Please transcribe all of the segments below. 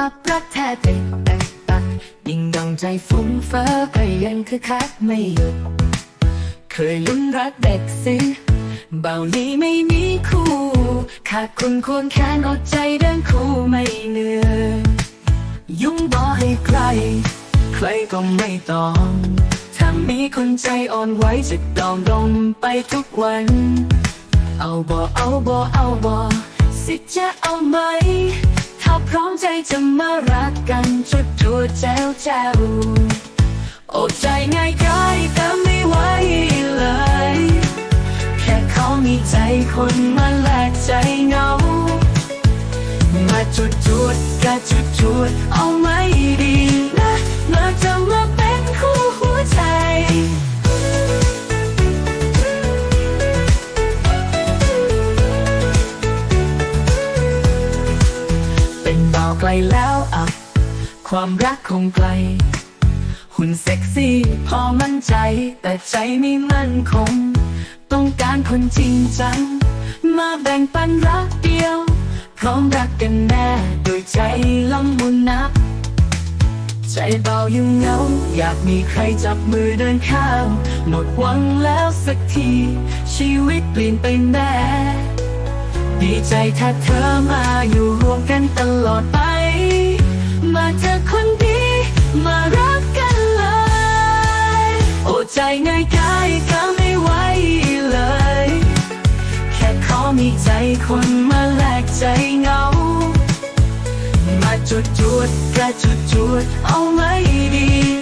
อับรักแท้ติดแต่ตัดยิ่งดังใจฟุ้งเฟ้อก็ยังคือคักไม่หยุด เคยลุ้นรักเด็กสิเบานี้ไม่มีคู่ ขาดคุณควรแค่อดใจเดินคู่ไม่เหนื่อยยุ่งบ่ให้ใคร ใครก็ไม่ต้องถ้ามีคนใจอ่อนไหวจะดองดงไปทุกวัน เอาบ่เอาบ่เอาบ่ สิจะเอาไหม ถ้าพร้อมใจจะมารักกันจุดตัวแจ้วแจ้วโอ้ใจง่ายกายแต่ไม่ไหวเลย แค่เขามีใจคนมาแลกใจเงา มาจุดจุดกะจุดจุดเอาไหม แล้วอะความรักคงไกล หุ่นเซ็กซี่พอมั่นใจ แต่ใจไม่มั่นคง ต้องการคนจริงจัง มาแบ่งปันรักเดียว พร้อมรักกันแน่โดยใจละมุนนับใจเบายังเงา อยากมีใครจับมือเดินข้ามหมดหวังแล้วสักที ชีวิตเปลี่ยนไปแน่ดีใจถ้าเธอมาอยู่รวมกันตลอดไป ใจง่ายกายก็ไม่ไหวเลย แค่ขอมีใจคนมาแลกใจเงา มาจุดจุดๆก็จุดจุดเอาไม่ดี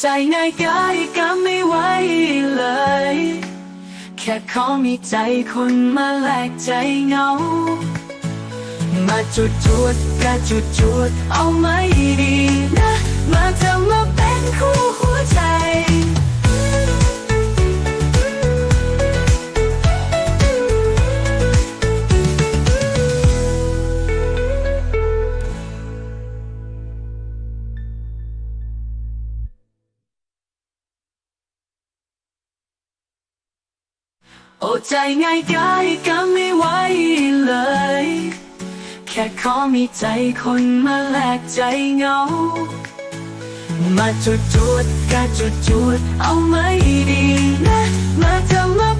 ใจง่ายกายก็ไม่ไหวเลย แค่ขอมีใจคนมาแลกใจเหงา มาจุดจุดกะจุดจุดเอาไหม่ดี โอ้ใจง่ายกายก็ไม่ไหวเลย แค่ขอมีใจคนมาแลกใจเงา มาจุดจุดกาจุดจุดเอาไม่ดีนะ มาทำมา